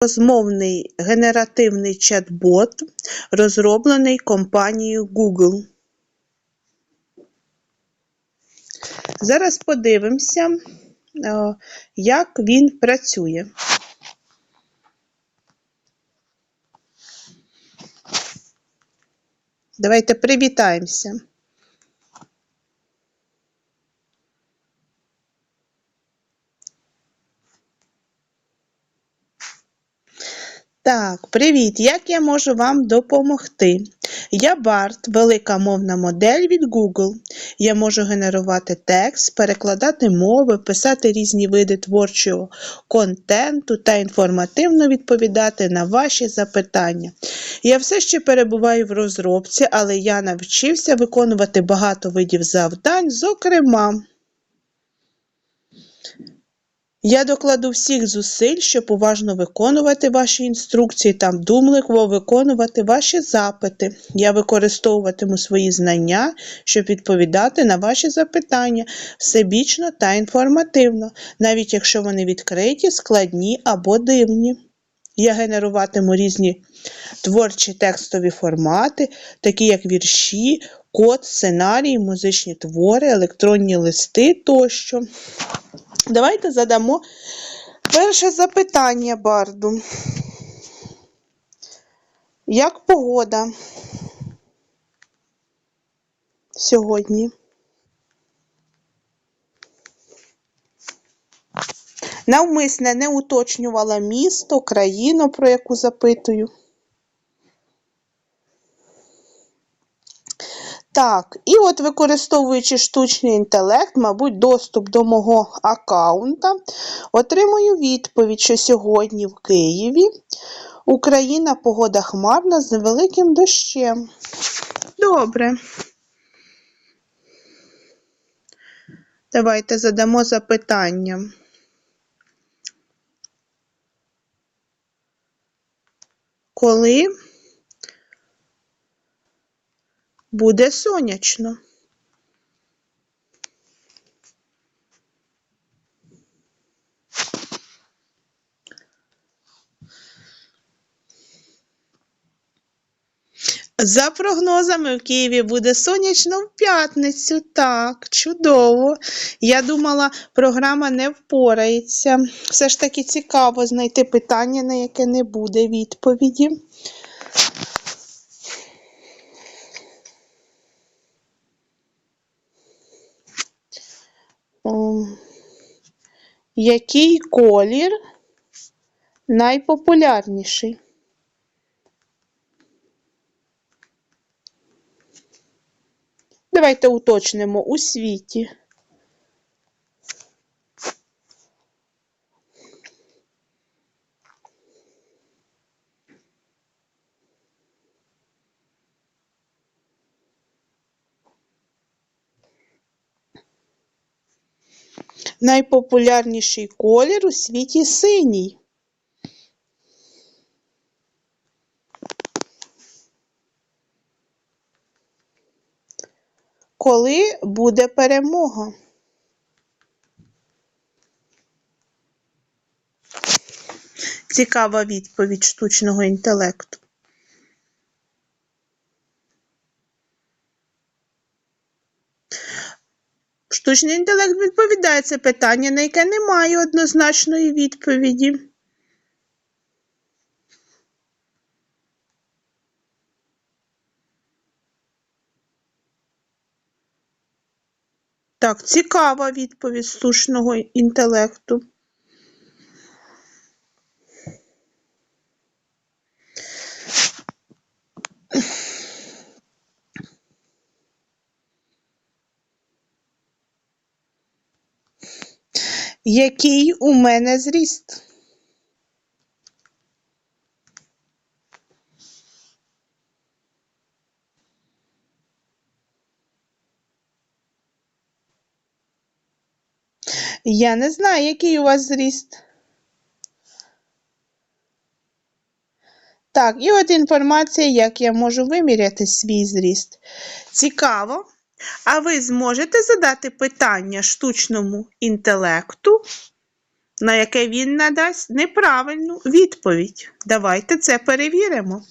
розмовний генеративний чат-бот, розроблений компанією Google. Зараз подивимося, е, як він працює. Давайте привітаємося. Так, привіт! Як я можу вам допомогти? Я Барт, велика мовна модель від Google. Я можу генерувати текст, перекладати мови, писати різні види творчого контенту та інформативно відповідати на ваші запитання. Я все ще перебуваю в розробці, але я навчився виконувати багато видів завдань, зокрема. Я докладу всіх зусиль, щоб уважно виконувати ваші інструкції та вдумливо виконувати ваші запити. Я використовуватиму свої знання, щоб відповідати на ваші запитання всебічно та інформативно, навіть якщо вони відкриті, складні або дивні. Я генеруватиму різні творчі текстові формати, такі як вірші, код, сценарії, музичні твори, електронні листи тощо. Давайте задамо перше запитання Барду. Як погода сьогодні? Навмисне не уточнювала місто, країну, про яку запитую. Так, і от використовуючи штучний інтелект, мабуть, доступ до мого аккаунта, отримую відповідь, що сьогодні в Києві Україна погода хмарна з невеликим дощем. Добре. Давайте задамо запитання. Коли буде сонячно? За прогнозами, в Києві буде сонячно в п'ятницю. Так, чудово. Я думала, програма не впорається. Все ж таки цікаво знайти питання, на яке не буде відповіді. Який колір найпопулярніший? Давайте уточнимо у світі. Найпопулярніший колір у світі синій. Коли буде перемога? Цікава відповідь штучного інтелекту. Штучний інтелект відповідає це питання, на яке немає однозначної відповіді. Так, цікава відповідь штучного інтелекту. Який у мене зріст? Я не знаю, який у вас зріст. Так, і от інформація, як я можу виміряти свій зріст. Цікаво. А ви зможете задати питання штучному інтелекту? на яке він надасть неправильну відповідь. Давайте це перевіримо.